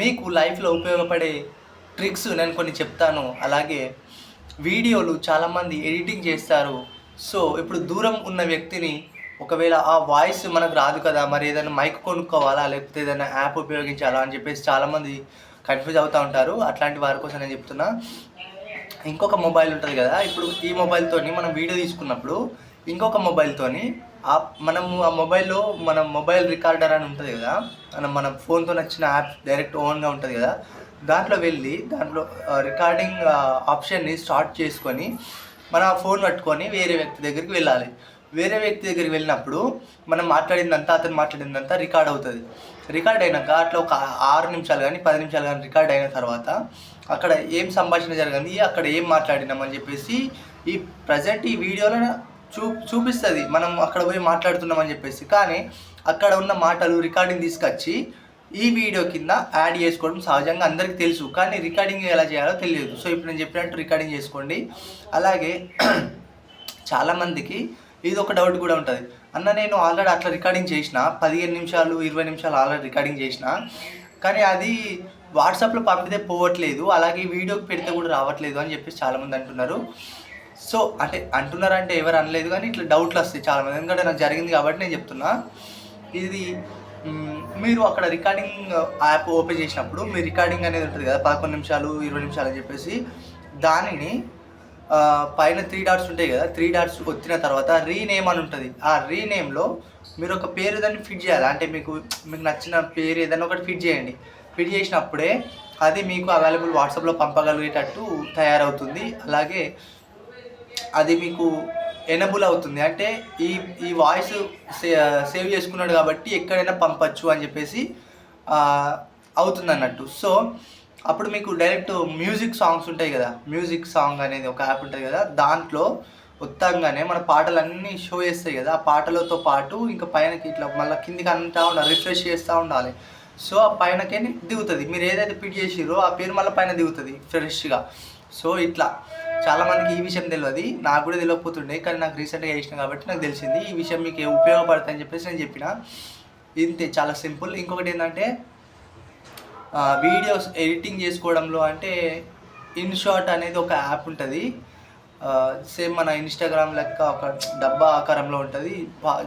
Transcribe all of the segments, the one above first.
మీకు లైఫ్లో ఉపయోగపడే ట్రిక్స్ నేను కొన్ని చెప్తాను. అలాగే వీడియోలు చాలామంది ఎడిటింగ్ చేస్తారు. సో ఇప్పుడు దూరం ఉన్న వ్యక్తిని ఒకవేళ ఆ వాయిస్ మనకు రాదు కదా మరి ఏదైనా మైక్ కొనుక్కోవాలా లేకపోతే ఏదైనా యాప్ ఉపయోగించాలా అని చెప్పేసి చాలామంది కన్ఫ్యూజ్ అవుతూ ఉంటారు. అట్లాంటి వారి కోసం నేను చెప్తున్నా. ఇంకొక మొబైల్ ఉంటుంది కదా ఇప్పుడు ఈ మొబైల్తోని మనం వీడియో తీసుకున్నప్పుడు ఇంకొక మొబైల్తోని మనము ఆ మొబైల్లో మన మొబైల్ రికార్డర్ అని ఉంటుంది కదా మనం మన ఫోన్తో నచ్చిన యాప్ డైరెక్ట్ ఓన్గా ఉంటుంది కదా దాంట్లో వెళ్ళి దాంట్లో రికార్డింగ్ ఆప్షన్ని స్టార్ట్ చేసుకొని మన ఫోన్ పట్టుకొని వేరే వ్యక్తి దగ్గరికి వెళ్ళాలి. వేరే వ్యక్తి దగ్గరికి వెళ్ళినప్పుడు మనం మాట్లాడిందంతా అతను మాట్లాడిందంతా రికార్డ్ అవుతుంది. రికార్డ్ అయినాక అట్లా ఒక ఆరు నిమిషాలు కానీ పది నిమిషాలు కానీ రికార్డ్ అయిన తర్వాత అక్కడ ఏం సంభాషణ జరిగింది అక్కడ ఏం మాట్లాడినామని చెప్పేసి ఈ ప్రజెంట్ ఈ వీడియోలో చూ చూపిస్తుంది. మనం అక్కడ పోయి మాట్లాడుతున్నామని చెప్పేసి. కానీ అక్కడ ఉన్న మాటలు రికార్డింగ్ తీసుకొచ్చి ఈ వీడియో కింద యాడ్ చేసుకోవడం సహజంగా అందరికీ తెలుసు. కానీ రికార్డింగ్ ఎలా చేయాలో తెలియదు. సో ఇప్పుడు నేను చెప్పినట్టు రికార్డింగ్ చేసుకోండి. అలాగే చాలామందికి ఇది ఒక డౌట్ కూడా ఉంటుంది. అన్న నేను ఆల్రెడీ అట్లా రికార్డింగ్ చేసిన పదిహేను నిమిషాలు ఇరవై నిమిషాలు ఆల్రెడీ రికార్డింగ్ చేసిన కానీ అది వాట్సాప్లో పంపితే పోవట్లేదు. అలాగే వీడియోకి పెడితే కూడా రావట్లేదు అని చెప్పేసి చాలామంది అంటున్నారు. సో అంటే అంటున్నారంటే ఎవరు అనలేదు కానీ ఇట్లా డౌట్లు వస్తాయి చాలామంది. ఎందుకంటే నాకు జరిగింది కాబట్టి నేను చెప్తున్నా. ఇది మీరు అక్కడ రికార్డింగ్ యాప్ ఓపెన్ చేసినప్పుడు మీ రికార్డింగ్ అనేది ఉంటుంది కదా పదకొండు నిమిషాలు ఇరవై నిమిషాలు అని చెప్పేసి. దానిని పైన త్రీ డాట్స్ ఉంటాయి కదా త్రీ డాట్స్ వచ్చిన తర్వాత రీనేమ్ అని ఉంటుంది. ఆ రీనేమ్లో మీరు ఒక పేరు దాన్ని ఫిట్ చేయాలి. అంటే మీకు మీకు నచ్చిన పేరు ఏదైనా ఒకటి ఫిట్ చేయండి. ఫిట్ చేసినప్పుడే అది మీకు అవైలబుల్ వాట్సాప్లో పంపగలిగేటట్టు తయారవుతుంది. అలాగే అది మీకు ఎనబుల్ అవుతుంది. అంటే ఈ ఈ వాయిస్ సేవ్ చేసుకున్నాడు కాబట్టి ఎక్కడైనా పంపచ్చు అని చెప్పేసి అవుతుంది అన్నట్టు సో అప్పుడు మీకు డైరెక్ట్ మ్యూజిక్ సాంగ్స్ ఉంటాయి కదా. మ్యూజిక్ సాంగ్ అనేది ఒక యాప్ ఉంటుంది కదా. దాంట్లో ఉత్తంగానే మన పాటలన్నీ షో చేస్తాయి కదా. ఆ పాటలతో పాటు ఇంకా పైనకి ఇట్లా మళ్ళీ కిందికి అంతా ఉండాలి రిఫ్రెష్ చేస్తూ ఉండాలి. సో ఆ పైనకే దిగుతుంది. మీరు ఏదైతే పిట్ చేసిరో ఆ పేరు మళ్ళీ పైన దిగుతుంది ఫ్రెష్గా. సో ఇట్లా. చాలా మందికి ఈ విషయం తెలియదు నాకు కూడా తెలియకపోతుండే కానీ నాకు రీసెంట్గా చేసిన కాబట్టి నాకు తెలిసింది. ఈ విషయం మీకు ఉపయోగపడుతుందని చెప్పేసి నేను చెప్పిన. ఇంతే చాలా సింపుల్. ఇంకొకటి ఏంటంటే వీడియోస్ ఎడిటింగ్ చేసుకోవడంలో అంటే ఇన్షాట్ అనేది ఒక యాప్ ఉంటుంది. సేమ్ మన ఇన్స్టాగ్రామ్ లెక్క ఒక డబ్బా ఆకారంలో ఉంటుంది.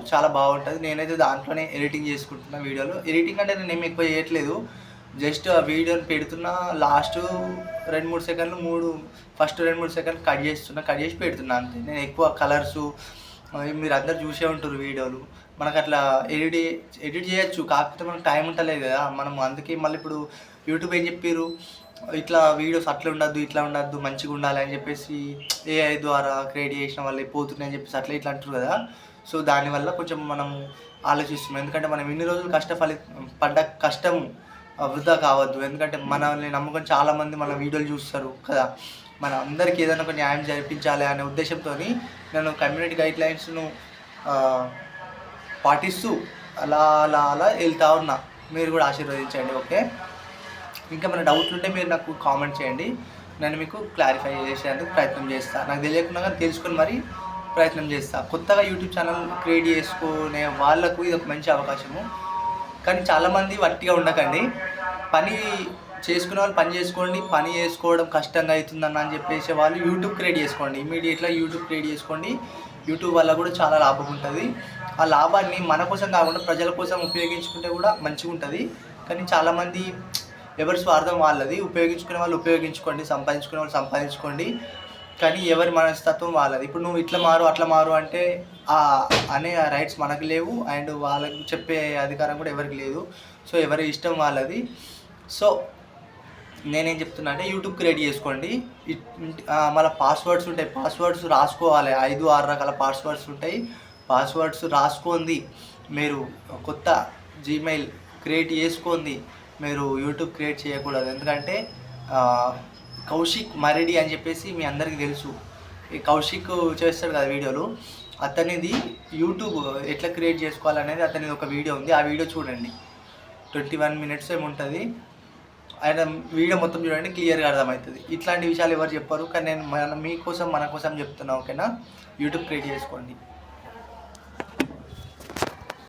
చాలా బాగుంటుంది. నేనైతే దాంట్లోనే ఎడిటింగ్ చేసుకుంటున్నా వీడియోలు. ఎడిటింగ్ అంటే నేను ఏమి ఎక్కువ చేయట్లేదు. జస్ట్ ఆ వీడియోని పెడుతున్నా లాస్ట్ రెండు మూడు సెకండ్లు మూడు ఫస్ట్ రెండు మూడు సెకండ్లు కట్ చేస్తున్నా కట్ చేసి పెడుతున్నా అంతే. నేను ఎక్కువ కలర్సు మీరు అందరు చూసే ఉంటారు వీడియోలు. మనకు అట్లా ఎడిట్ ఎడిట్ చేయొచ్చు కాకపోతే మనకు టైం ఉంటలేదు కదా. మనం అందుకే మళ్ళీ ఇప్పుడు యూట్యూబ్ ఏం చెప్పారు ఇట్లా వీడియోస్ అట్లా ఉండద్దు ఇట్లా ఉండద్దు మంచిగా ఉండాలి అని చెప్పేసి ఏఐ ద్వారా క్రియేట్ చేసిన వాళ్ళు పోతున్నాయి అని చెప్పేసి అట్లా ఇట్లా అంటారు కదా. సో దానివల్ల కొంచెం మనం ఆలోచిస్తున్నాం. ఎందుకంటే మనం ఇన్ని రోజులు కష్ట ఫలి పడ్డ కష్టం వృధా కావద్దు. ఎందుకంటే మనల్ని నమ్ముకొని చాలామంది మన వీడియోలు చూస్తారు కదా. మన అందరికీ ఏదైనా ఒక న్యాయం జరిపించాలి అనే ఉద్దేశంతో నేను కమ్యూనిటీ గైడ్ లైన్స్ను పాటిస్తూ అలా అలా అలా వెళ్తా ఉన్నా. మీరు కూడా ఆశీర్వదించండి ఓకే? ఇంకా మన డౌట్లు ఉంటే మీరు నాకు కామెంట్ చేయండి. నేను మీకు క్లారిఫై చేసేందుకు ప్రయత్నం చేస్తాను నాకు తెలియకుండా కానీ తెలుసుకొని మరి ప్రయత్నం చేస్తా. కొత్తగా యూట్యూబ్ ఛానల్ క్రియేట్ చేసుకునే వాళ్ళకు ఇది ఒక మంచి అవకాశము. కానీ చాలామంది వట్టిగా ఉండకండి. పని చేసుకునే వాళ్ళు పని చేసుకోండి. పని చేసుకోవడం కష్టంగా అవుతుందన్న అని చెప్పేసి వాళ్ళు యూట్యూబ్ క్రియేట్ చేసుకోండి. ఇమీడియట్గా యూట్యూబ్ క్రియేట్ చేసుకోండి. యూట్యూబ్ వల్ల కూడా చాలా లాభం ఉంటుంది. ఆ లాభాన్ని మన కోసం కాకుండా ప్రజల కోసం ఉపయోగించుకుంటే కూడా మంచిగా ఉంటుంది. కానీ చాలామంది ఎవరి స్వార్థం వాళ్ళది. ఉపయోగించుకునే వాళ్ళు ఉపయోగించుకోండి. సంపాదించుకునే వాళ్ళు సంపాదించుకోండి. కానీ ఎవరి మనస్తత్వం వాళ్ళది. ఇప్పుడు నువ్వు ఇట్లా మారు అట్లా మారు అంటే ఆ అనే రైట్స్ మనకు లేవు అండ్ వాళ్ళకి చెప్పే అధికారం కూడా ఎవరికి లేదు. సో ఎవరి ఇష్టం వాళ్ళది. సో నేనేం చెప్తున్నా అంటే యూట్యూబ్ క్రియేట్ చేసుకోండి. మళ్ళీ పాస్వర్డ్స్ ఉంటాయి. పాస్వర్డ్స్ రాసుకోవాలి. ఐదు ఆరు రకాల పాస్వర్డ్స్ ఉంటాయి. పాస్వర్డ్స్ రాసుకోండి. మీరు కొత్త జీమెయిల్ క్రియేట్ చేసుకోండి. మీరు యూట్యూబ్ క్రియేట్ చేయకూడదు. ఎందుకంటే కౌశిక్ మరెడి అని చెప్పేసి మీ అందరికీ తెలుసు. ఈ కౌశిక్ చేస్తాడు కదా వీడియోలు. అతనిది యూట్యూబ్ ఎట్లా క్రియేట్ చేసుకోవాలనేది అతనిది ఒక వీడియో ఉంది. ఆ వీడియో చూడండి. ట్వంటీ వన్ మినిట్స్ ఏముంటుంది ఆయన వీడియో మొత్తం చూడండి క్లియర్గా అర్థమవుతుంది. ఇట్లాంటి విషయాలు ఎవరు చెప్పారు. కానీ నేను మన మీకోసం మన కోసం చెప్తున్నా ఓకేనా? యూట్యూబ్ క్రియేట్ చేసుకోండి.